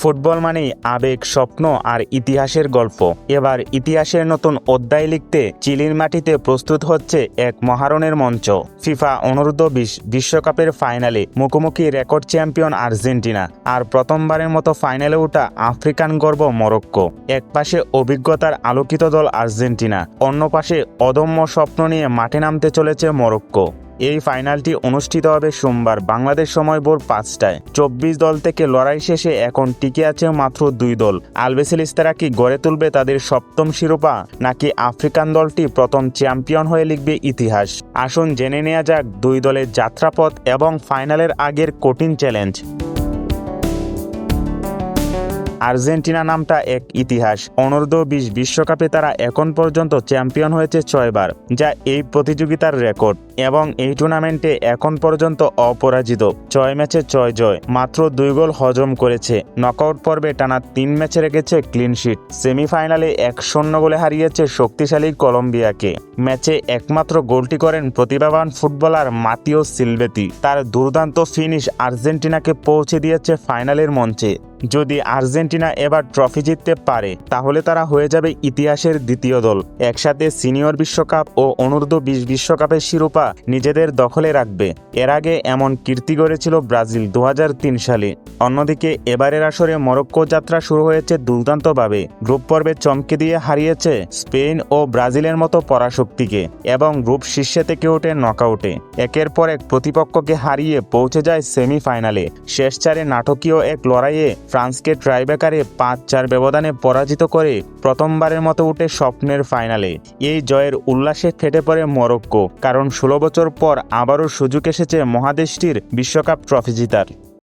Football মানেই আবেগ, স্বপ্ন আর ইতিহাসের গল্প। এবার ইতিহাসের নতুন অধ্যায় লিখতে চিলির মাটিতে প্রস্তুত হচ্ছে এক মহারণের মঞ্চ। ফিফা অনূর্ধ্ব বিশ বিশ্বকাপের ফাইনালে মুখোমুখি রেকর্ড চ্যাম্পিয়ন আর্জেন্টিনা আর প্রথমবারের মতো ফাইনালে ওঠা আফ্রিকান গর্ব মরক্কো। এক পাশে অভিজ্ঞতার আলোকিত দল আর্জেন্টিনা, অন্য পাশে অদম্য স্বপ্ন নিয়ে মাঠে নামতে চলেছে মরক্কো। এই ফাইনালটি অনুষ্ঠিত হবে সোমবার বাংলাদেশ সময় ভোর পাঁচটায়। চব্বিশ দল থেকে লড়াই শেষে এখন টিকে আছে মাত্র দুই দল। আলবেসেল ইস্তারা কি গড়ে তুলবে তাদের সপ্তম শিরোপা, নাকি আফ্রিকান দলটি প্রথম চ্যাম্পিয়ন হয়ে লিখবে ইতিহাস? আসুন জেনে নেওয়া যাক দুই দলের যাত্রাপথ এবং ফাইনালের আগের কঠিন চ্যালেঞ্জ। আর্জেন্টিনা নামটা এক ইতিহাস। অনূর্ধ্ব বিশ বিশ্বকাপে তারা এখন পর্যন্ত চ্যাম্পিয়ন হয়েছে ছয়বার, যা এই প্রতিযোগিতার রেকর্ড, এবং এই টুর্নামেন্টে এখন পর্যন্ত অপরাজিত। ছয় ম্যাচে ছয় জয়, মাত্র দুই গোল হজম করেছে। নকআউট পর্বে টানা তিন ম্যাচে রেখেছে ক্লিনশিট সেমিফাইনালে এক শূন্য গোলে হারিয়েছে শক্তিশালী কলম্বিয়াকে। ম্যাচে একমাত্র গোলটি করেন প্রতিভাবান ফুটবলার মাতিও সিলভেতি। তার দুর্দান্ত ফিনিশ আর্জেন্টিনাকে পৌঁছে দিয়েছে ফাইনালের মঞ্চে। যদি আর্জেন্টিনা এবার ট্রফি জিততে পারে, তাহলে তারা হয়ে যাবে ইতিহাসের দ্বিতীয় দল। একসাথে সিনিয়র বিশ্বকাপ ও অনূর্ধ্ব বিশ বিশ্বকাপের শিরোপা নিজেদের দখলে রাখবে। এর আগে এমন কীর্তি গড়েছিল ব্রাজিল দু হাজার তিন সালে। অন্যদিকে এবারের আসরে মরক্কো যাত্রা শুরু হয়েছে দুর্দান্তভাবে। গ্রুপ পর্বে চমকে দিয়ে হারিয়েছে স্পেন ও ব্রাজিলের মতো পরাশক্তিকে এবং গ্রুপ শীর্ষে থেকে ওঠে নকআউটে। একের পর এক প্রতিপক্ষকে হারিয়ে পৌঁছে যায় সেমিফাইনালে। শেষ চারে নাটকীয় এক লড়াইয়ে ফ্রান্সকে ট্রাইবেকারে পাঁচ চার ব্যবধানে পরাজিত করে প্রথমবারের মতো উঠে স্বপ্নের ফাইনালে। এই জয়ের উল্লাসে ফেটে পড়ে মরক্কো, কারণ ষোলো বছর পর আবারও সুযোগ এসেছে মহাদেশটির বিশ্বকাপ ট্রফি জিতার।